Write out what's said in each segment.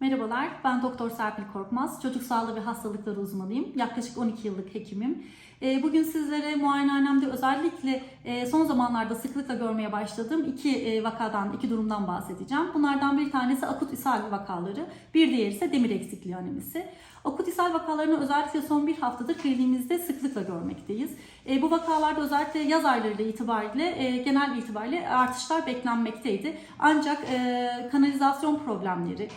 Merhabalar, ben Doktor Serpil Korkmaz. Çocuk sağlığı ve hastalıkları uzmanıyım. Yaklaşık 12 yıllık hekimim. Ee, Bugün sizlere muayenehanemde özellikle son zamanlarda sıklıkla görmeye başladığım iki e, vakadan, iki durumdan bahsedeceğim. Bunlardan bir tanesi akut ishal vakaları, bir diğeri ise demir eksikliği anemisi. Akut ishal vakalarını özellikle son bir haftadır kliniğimizde sıklıkla görmekteyiz. E, bu vakalarda özellikle yaz aylarıyla itibariyle e, genel itibariyle artışlar beklenmekteydi. Ancak kanalizasyon problemleri,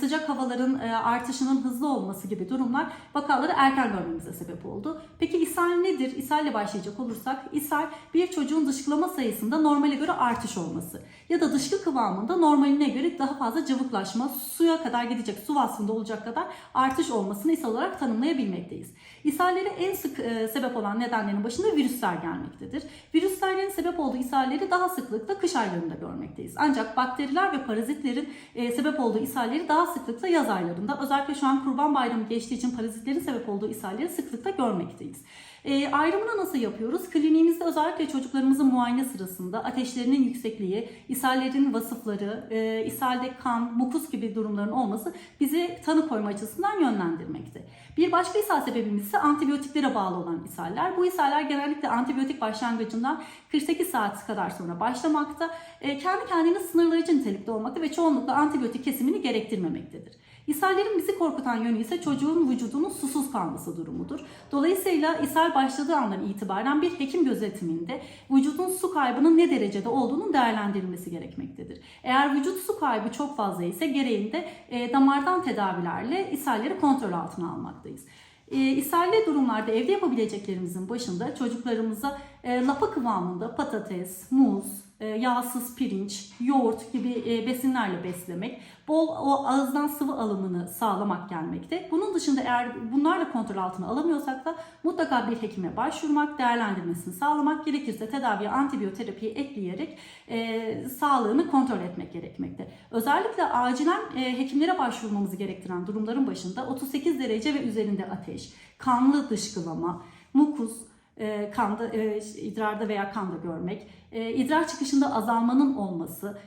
sıcak havaların artışının hızlı olması gibi durumlar vakaları erken görmemize sebep oldu. Peki ishal nedir? İshal ile başlayacak olursak, ishal bir çocuğun dışkılama sayısında normale göre artış olması ya da dışkı kıvamında normaline göre daha fazla cıvıklaşma, suya kadar gidecek, su vasfında olacak kadar artış olmasını ishal olarak tanımlayabilmekteyiz. İshallere en sık e, sebep olan nedenlerin başında virüsler gelmektedir. Virüslerin sebep olduğu ishalleri daha sıklıkla kış aylarında görmekteyiz. Ancak bakteriler ve parazitlerin e, sebep olduğu ishalleri daha sıklıkla yaz aylarında. Özellikle şu an Kurban Bayramı geçtiği için parazitlerin sebep olduğu ishalleri sıklıkla görmekteyiz. E, ayrımını nasıl yapıyoruz? Kliniğimizde özellikle çocuklarımızın muayene sırasında ateşlerinin yüksekliği, ishallerin vasıfları, e, ishalde kan, mukus gibi durumların olması bizi tanı koyma açısından yönlendirmekte. Bir başka ishal sebebimiz ise antibiyotiklere bağlı olan ishaller. Bu ishaller genellikle antibiyotik başlangıcından 48 saat kadar sonra başlamakta. E, kendi kendine sınırlayıcı nitelikte olmakta ve çoğunlukla antibiyotik kesimini gerektirmemektedir. İshallerin bizi korkutan yönü ise çocuğun vücudunun susuz kalması durumudur. Dolayısıyla ishal başladığı andan itibaren bir hekim gözetiminde vücudun su kaybının ne derecede olduğunun değerlendirilmesi gerekmektedir. Eğer vücut su kaybı çok fazla ise gereğinde e, damardan tedavilerle ishalleri kontrol altına almaktayız. E, ishalli durumlarda evde yapabileceklerimizin başında çocuklarımıza e, lapa kıvamında patates, muz, yağsız pirinç, yoğurt gibi e, besinlerle beslemek, bol o ağızdan sıvı alımını sağlamak gelmekte. Bunun dışında eğer bunlarla kontrol altına alamıyorsak da mutlaka bir hekime başvurmak, değerlendirmesini sağlamak, gerekirse tedaviye antibiyoterapiyi ekleyerek e, sağlığını kontrol etmek gerekmekte. Özellikle acilen e, hekimlere başvurmamızı gerektiren durumların başında 38 derece ve üzerinde ateş, kanlı dışkılama, mukus, e, kanda, e, idrarda veya kanda görmek, e, idrar çıkışında azalmanın olması,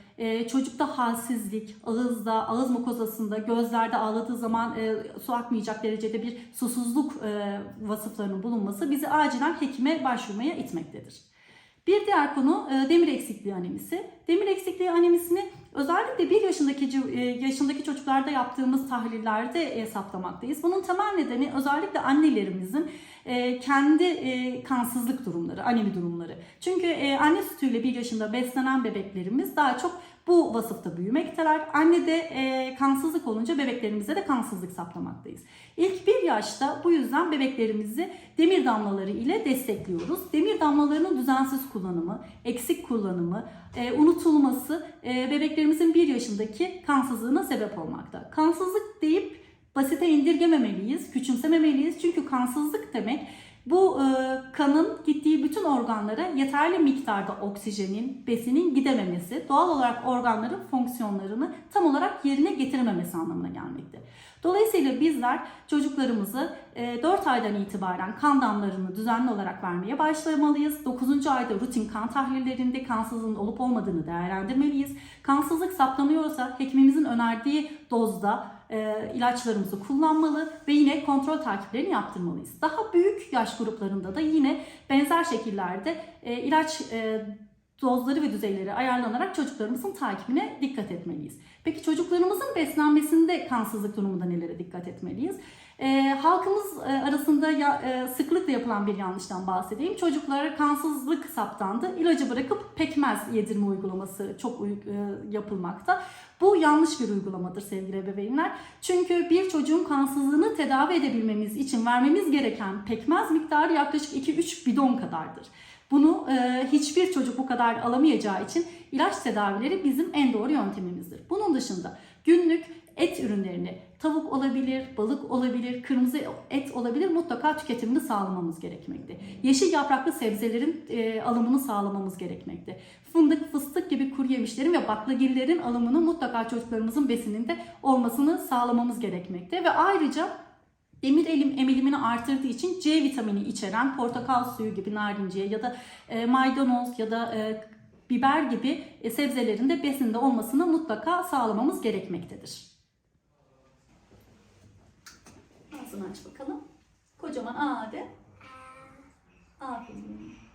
çocukta halsizlik, ağızda, ağız mukozasında, gözlerde ağladığı zaman su akmayacak derecede bir susuzluk vasıflarının bulunması bizi acilen hekime başvurmaya itmektedir. Bir diğer konu demir eksikliği anemisi. Demir eksikliği anemisini özellikle 1 yaşındaki e, yaşındaki çocuklarda yaptığımız tahlillerde hesaplamaktayız. Bunun temel nedeni özellikle annelerimizin e, kendi e, kansızlık durumları, anemi durumları. Çünkü anne sütüyle 1 yaşında beslenen bebeklerimiz daha çok bu vasıfta büyümekteler. Anne de e, kansızlık olunca bebeklerimize de kansızlık saplamaktayız. İlk bir yaşta bu yüzden bebeklerimizi demir damlaları ile destekliyoruz. Demir damlalarının düzensiz kullanımı, eksik kullanımı, e, unutulması e, bebeklerimizin bir yaşındaki kansızlığına sebep olmakta. Kansızlık deyip basite indirgememeliyiz, küçümsememeliyiz. Çünkü kansızlık demek bu e, kanın gittiği bütün organlara yeterli miktarda oksijenin, besinin gidememesi, doğal olarak organların fonksiyonlarını tam olarak yerine getirememesi anlamına gelmekte. Dolayısıyla bizler çocuklarımızı e, 4 aydan itibaren kan damlarını düzenli olarak vermeye başlamalıyız. 9. ayda rutin kan tahlillerinde kansızlığın olup olmadığını değerlendirmeliyiz. Kansızlık saptanıyorsa hekimimizin önerdiği dozda e, ilaçlarımızı kullanmalı ve yine kontrol takiplerini yaptırmalıyız. Daha büyük yaş gruplarında da yine benzer şekillerde e, ilaç e, dozları ve düzeyleri ayarlanarak çocuklarımızın takibine dikkat etmeliyiz. Peki çocuklarımızın beslenmesinde kansızlık durumunda nelere dikkat etmeliyiz? E, halkımız e, arasında ya, e, sıklıkla yapılan bir yanlıştan bahsedeyim. Çocuklara kansızlık saptandı. İlacı bırakıp pekmez yedirme uygulaması çok e, yapılmakta. Bu yanlış bir uygulamadır sevgili ebeveynler. Çünkü bir çocuğun kansızlığını tedavi edebilmemiz için vermemiz gereken pekmez miktarı yaklaşık 2-3 bidon kadardır. Bunu e, hiçbir çocuk bu kadar alamayacağı için ilaç tedavileri bizim en doğru yöntemimizdir. Bunun dışında günlük et ürünlerini, tavuk olabilir, balık olabilir, kırmızı et olabilir mutlaka tüketimini sağlamamız gerekmekte. Yeşil yapraklı sebzelerin e, alımını sağlamamız gerekmekte. Fındık, fıstık gibi kuru yemişlerin ve baklagillerin alımını mutlaka çocuklarımızın besininde olmasını sağlamamız gerekmekte. Ve ayrıca demir elim emilimini artırdığı için C vitamini içeren portakal suyu gibi narinciye ya da e, maydanoz ya da e, biber gibi e, sebzelerin de besinde olmasını mutlaka sağlamamız gerekmektedir. Ağzını aç bakalım. Kocaman A de. Aferin.